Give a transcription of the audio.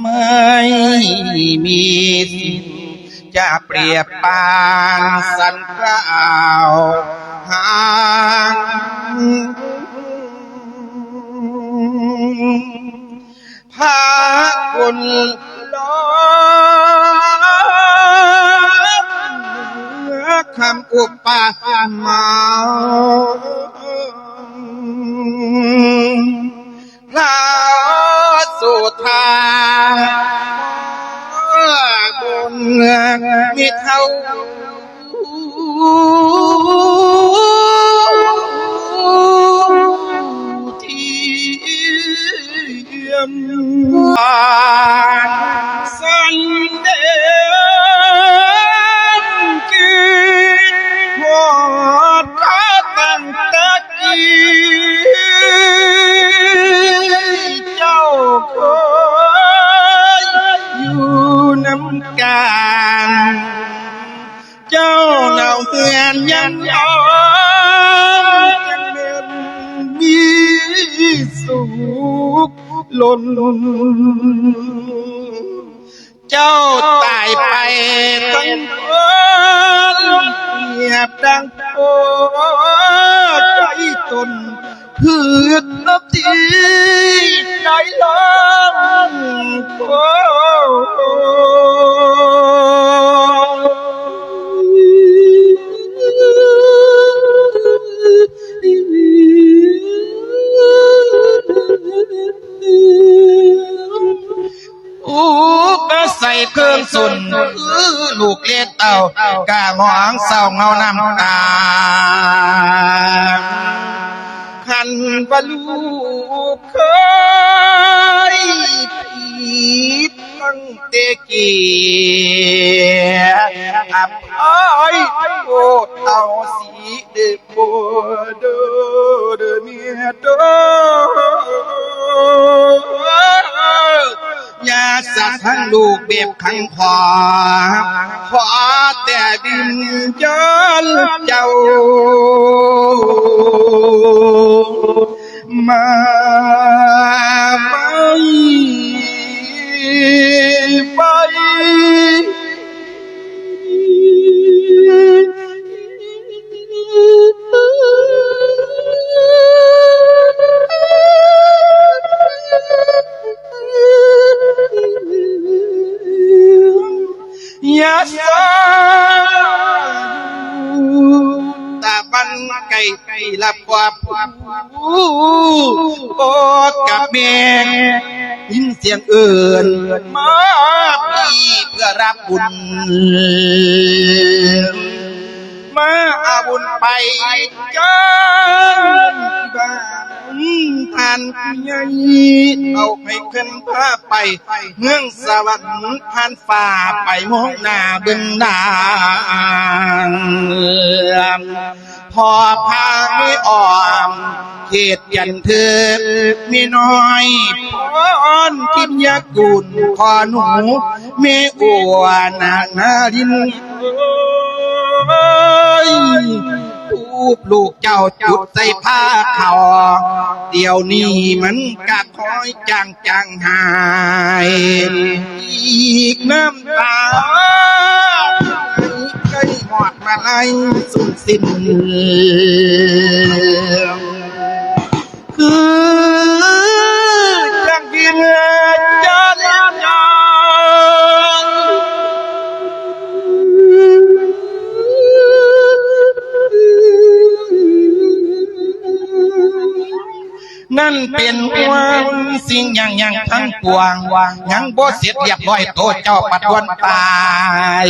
ไม่มีสิ่งจะเปรียบปานสันกล่าวหางพาคุณล้อคำอุปมา ธาบุญมีเท่า เจ้าเนาเฮือนยันยอมจังเดินมีสุขล้น ส่เครื่องสุนลูกเล็ดเต่ากาหองเศร้าเงาน้ำตาขันบรรลูกเคยผีตั้งเตกีอับอ้อยโอดเอาสีเดบเดอเดเมียเดอ สัตว์ทั้งลูกเบียบขังขวาขอแต่ดินเจนเจ้า ยาสาตาบันไก่ไก่ลับกว่าผู้โอดกับเมียยินเสียงเอื่นมาพี่เพื่อรับบุญมาอาบุญไปกันบ้าน ท่านใหญ่เอาให้ขึ้นพาไป เมืองสวรรค์ผ่านฟ้าไปมองหน้าเบื้องดางพอพาไม่อ่อมเขตยันเถิดมีน้อยพรทิมยากุลพอหนูเมอัวนานาดินูปลูกเจ้าจุดใส่ผ้าเขาเดี๋ยวนี้มันกะคอยจางจางหาย อีกน้ำตาใกล้หอดมาไล่สุดสิ้นคือ นั่นเป็นความสิ่งอย่างอย่างทั้งปวงยังบ่เสร็จเรียบร้อยโตเจ้าปัดวันตาย